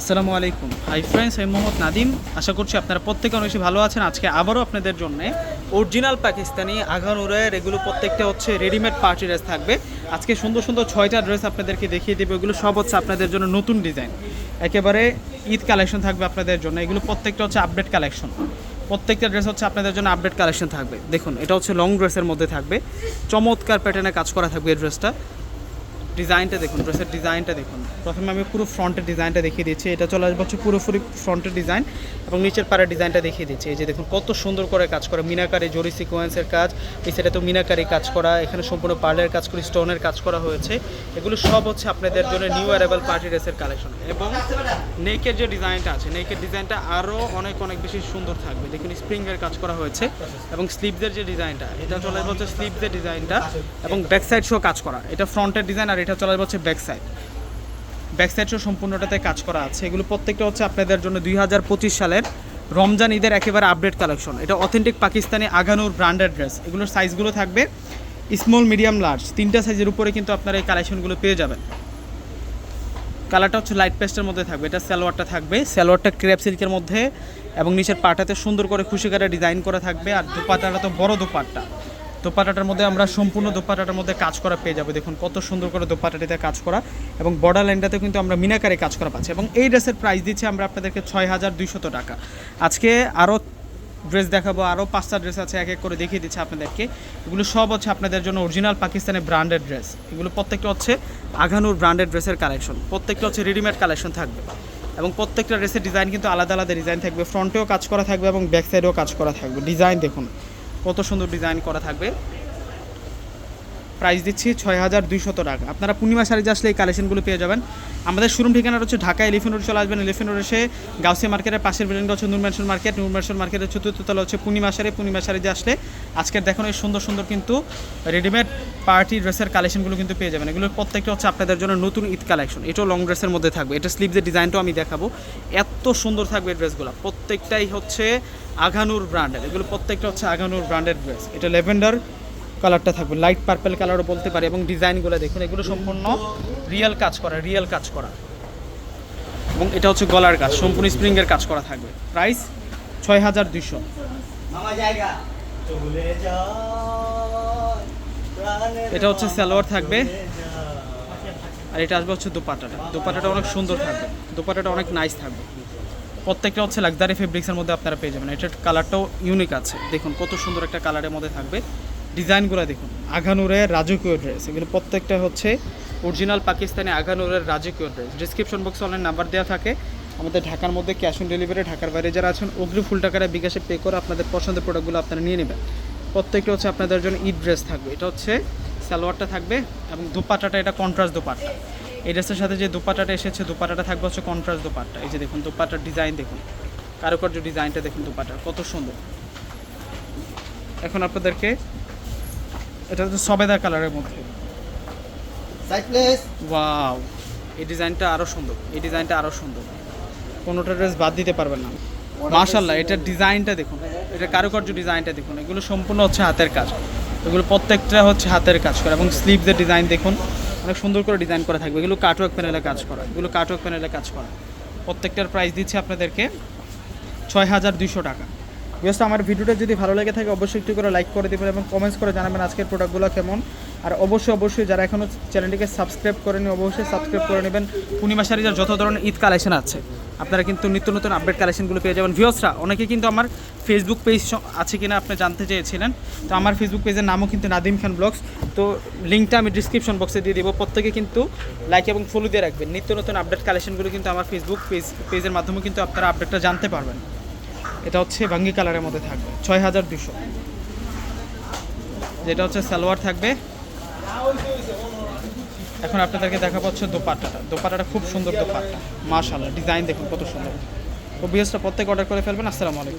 আসসালামু আলাইকুম। Hi friends, আমি মোহাম্মদ নাদিম। আশা করছি আপনারা প্রত্যেকে অনেক বেশি ভালো আছেন। আজকে আবারও আপনাদের জন্য অরিজিনাল পাকিস্তানি আঘানুরের এগুলো প্রত্যেকটা হচ্ছে রেডিমেড পার্টি ড্রেস থাকবে। আজকে সুন্দর সুন্দর ছয়টা ড্রেস আপনাদেরকে দেখিয়ে দেবে। এগুলো সব হচ্ছে আপনাদের জন্য নতুন ডিজাইন একেবারে ঈদ কালেকশন থাকবে আপনাদের জন্য। এগুলো প্রত্যেকটা হচ্ছে আপডেট কালেকশন প্রত্যেকটা ড্রেস হচ্ছে আপনাদের জন্য আপডেট কালেকশন থাকবে। দেখুন, এটা হচ্ছে লং ড্রেসের মধ্যে থাকবে। চমৎকার প্যাটার্নে কাজ করা থাকবে এই ড্রেসটা ডিজাইনটা দেখুন, ড্রেসের ডিজাইনটা দেখুন। প্রথমে আমি পুরো ফ্রন্টের ডিজাইনটা দেখিয়ে দিচ্ছি। এটা চলে আসবে হচ্ছে পুরোপুরি ফ্রন্টের ডিজাইন এবং নিচের পাড়ের ডিজাইনটা দেখিয়ে দিচ্ছি। এই যে দেখুন, কত সুন্দর করে কাজ করা, মিনাকারি, জরি সিকোয়েন্সের কাজ, এই সেটা তো মিনাকারি কাজ করা, এখানে সম্পূর্ণ পার্লের কাজ করে, স্টোনের কাজ করা হয়েছে। এগুলো সব হচ্ছে আপনাদের জন্য নিউ অ্যারাইভাল পার্টি ড্রেসের কালেকশন এবং নেকের যে ডিজাইনটা আছে, নেকের ডিজাইনটা আরও অনেক অনেক বেশি সুন্দর থাকবে। দেখুন, স্প্রিংয়ের কাজ করা হয়েছে এবং স্লিভদের যে ডিজাইনটা, এটা চলে আসবে হচ্ছে স্লিভদের ডিজাইনটা এবং ব্যাক সাইড শো কাজ করা। এটা ফ্রন্টের ডিজাইন আর এটা চলে আসবে হচ্ছে ব্যাক সাইড ব্যাক সম্পূর্ণটাতে কাজ করা আছে। এগুলো প্রত্যেকটা হচ্ছে আপনাদের জন্য দুই হাজার পঁচিশ সালের রমজান ঈদের একেবারে আপডেট কালেকশন এটা authentic Pakistani Aghanoor branded dress এগুলোর সাইজগুলো থাকবে স্মল মিডিয়াম লার্জ তিনটা সাইজের উপরে কিন্তু আপনারা এই কালেকশনগুলো পেয়ে যাবেন। কালারটা হচ্ছে লাইট পেস্টের মধ্যে থাকবে। এটা সালোয়ারটা থাকবে। সালোয়ারটা ক্রেপ সিল্কের মধ্যে এবং নিচের পাটাতে সুন্দর করে খুশি করে ডিজাইন করা থাকবে। আর দোপাটাটা তো বড় দোপাট্টা। দোপাটাটার মধ্যে আমরা সম্পূর্ণ দোপাটাটার মধ্যে কাজ করা পেয়ে যাব। দেখুন, কত সুন্দর করে দোপাটাটিতে কাজ করা এবং বর্ডার লাইনটাতে কিন্তু আমরা মিনাকারে কাজ করা পাচ্ছি। এবং এই ড্রেসের প্রাইস দিচ্ছি আমরা আপনাদেরকে ছয় হাজার দুইশত টাকা। আজকে আরও ড্রেস দেখাবো আরও পাঁচটা ড্রেস আছে, এক এক করে দেখিয়ে দিচ্ছি আপনাদেরকে। এগুলো সব হচ্ছে আপনাদের জন্য অরিজিনাল পাকিস্তানের ব্র্যান্ডেড ড্রেস এগুলো প্রত্যেকটা হচ্ছে আঘানুর ব্র্যান্ডেড ড্রেসের কালেকশন প্রত্যেকটা হচ্ছে রেডিমেড কালেকশন থাকবে। এবং প্রত্যেকটা ড্রেসের ডিজাইন কিন্তু আলাদা আলাদা ডিজাইন থাকবে। ফ্রন্টেও কাজ করা থাকবে এবং ব্যাক সাইডেও কাজ করা থাকবে। ডিজাইন দেখুন। কত সুন্দর ডিজাইন করা থাকবে। প্রাইস দিচ্ছি ছয় হাজার দুইশত টাকা। আপনারা পূর্ণিমা শাড়িতে আসলে এই কালেকশনগুলো পেয়ে যাবেন। আমাদের শোরুম ঠিকানা হচ্ছে ঢাকা এলিফেন্ট রোড চলে আসবেন এলিফেন্ট রোড এসে গাউসিয়া মার্কেটের পাশের বিল্ডিংটা হচ্ছে Noor mansion market Noor mansion মার্কেটের চতুর্থ তলা হচ্ছে পূর্ণিমা শাড়ি। পূর্ণিমা শাড়িতে আসলে আজকের দেখানো এই সুন্দর সুন্দর কিন্তু রেডিমেড পার্টি ড্রেসের কালেকশনগুলো কিন্তু পেয়ে যাবেন। এগুলোর প্রত্যেকটা হচ্ছে আপনাদের জন্য নতুন ঈদ কালেকশন এটাও লং ড্রেসের মধ্যে থাকবে। এটা স্লিভসের ডিজাইনটাও আমি দেখাবো। এত সুন্দর থাকবে ড্রেসগুলো প্রত্যেকটাই হচ্ছে আঘানুর ব্র্যান্ডের এগুলো প্রত্যেকটা হচ্ছে আঘানুর ব্র্যান্ডের ড্রেস এটা লেভেন্ডার কালারটা থাকবে লাইট পার্পেল কালারও বলতে পারে এবং ডিজাইনগুলো দেখুন এগুলো সম্পূর্ণ রিয়েল কাজ করা রিয়েল কাজ করা। এবং এটা হচ্ছে গলার কাজ সম্পূর্ণ স্প্রিংয়ের কাজ করা থাকবে। প্রাইস ছয় হাজার প্রাণের এটা হচ্ছে সালোয়ার থাকবে। আর এটা আসবে হচ্ছে দোপাটাটা। দোপাটাটা অনেক সুন্দর থাকবে। দোপাটাটা অনেক নাইস থাকবে। প্রত্যেকটা হচ্ছে লাক্সারি ফেব্রিক্সের মধ্যে আপনারা পেয়ে যাবেন। এটার কালারটাও ইউনিক আছে। দেখুন, কত সুন্দর একটা কালারের মধ্যে থাকবে। ডিজাইনগুলো দেখুন, আঘানুরের রাজকীয় ড্রেস এগুলো প্রত্যেকটা হচ্ছে অরিজিনাল পাকিস্তানি আঘানুরের রাজকীয় ড্রেস ডিসক্রিপশন বক্সে অনলাইন নাম্বার দেওয়া থাকে। আমাদের ঢাকার মধ্যে ক্যাশ অন ডেলিভারি ঢাকার বাইরে যারা আছেন, অগ্রি ফুল টাকাটা বিকাশে পে করে আপনাদের পছন্দের প্রোডাক্টগুলো আপনারা নিয়ে নেবেন। প্রত্যেকটা হচ্ছে আপনাদের জন্য ঈদ ড্রেস থাকবে। এটা হচ্ছে সালোয়ারটা থাকবে এবং দুপাটাটা, এটা কন্ট্রাস্ট দুপাট্টা এই ড্রেসের সাথে যে দুপাটাটা এসেছে দুপাটাটা থাকবে হচ্ছে কন্ট্রাস্ট দুপাট্টা। এই যে দেখুন দুপাটার ডিজাইন দেখুন। কারুকার্য ডিজাইনটা দেখুন দুপাটার কত সুন্দর। এখন আপনাদেরকে এটা হচ্ছে সবেদা কালারের মধ্যে। ওয়াও এই ডিজাইনটা আরও সুন্দর এই ডিজাইনটা আরও সুন্দর। কোনোটা ড্রেস বাদ দিতে পারবেন না। মাশাল্লাহ এটার ডিজাইনটা দেখুন। এটা কারুকার্য ডিজাইনটা দেখুন। এগুলো সম্পূর্ণ হচ্ছে হাতের কাজ। এগুলো প্রত্যেকটা হচ্ছে হাতের কাজ করে এবং স্লিভসের ডিজাইন দেখুন। অনেক সুন্দর করে ডিজাইন করা থাকবে। এগুলো কাটওয়ার্ক প্যানেলে কাজ করা। এগুলো কাটওয়ার্ক প্যানেলে কাজ করা। প্রত্যেকটার প্রাইস দিচ্ছে আপনাদেরকে ছয় হাজার দুইশো টাকা। বিকজ আমার ভিডিওটা যদি ভালো লেগে থাকে অবশ্যই একটু করে লাইক করে দেবেন এবং কমেন্টস করে জানাবেন আজকের প্রোডাক্টগুলো কেমন। আর অবশ্যই অবশ্যই যারা এখনও চ্যানেলটিকে সাবস্ক্রাইব করেনি অবশ্যই সাবস্ক্রাইব করে নেবেন। পূর্ণিমা যার যত ধরনের ঈদ কালেকশন আছে আপনারা কিন্তু নিত্য নতুন আপডেট কালেকশনগুলো পেয়ে যাবেন। ভিওসরা অনেকে কিন্তু আমার ফেসবুক পেজ আছে কিনা আপনি জানতে চেয়েছিলেন। তো আমার ফেসবুক পেজের নামও কিন্তু নাদিম খান ব্লগস তো লিঙ্কটা আমি ডিসক্রিপশন বক্সে দিয়ে দেবো। প্রত্যেকে কিন্তু লাইক এবং ফলো দিয়ে রাখবেন। নিত্য নতুন আপডেট কালেকশনগুলো কিন্তু আমার ফেসবুক পেজ পেজের মাধ্যমে কিন্তু আপনারা আপডেটটা জানতে পারবেন। এটা হচ্ছে ভাঙ্গি কালারের মধ্যে থাকবে। ছয় হাজার দুশো যেটা হচ্ছে সালোয়ার থাকবে। এখন আপনাদেরকে দেখা পাচ্ছে দোপাট্টাটা। দোপাট্টাটা খুব সুন্দর দোপাট্টা। মাশাল্লাহ ডিজাইন দেখুন কত সুন্দর। তো বিএসটা প্রত্যেক অর্ডার করে ফেলবেন, আসসালামু আলাইকুম।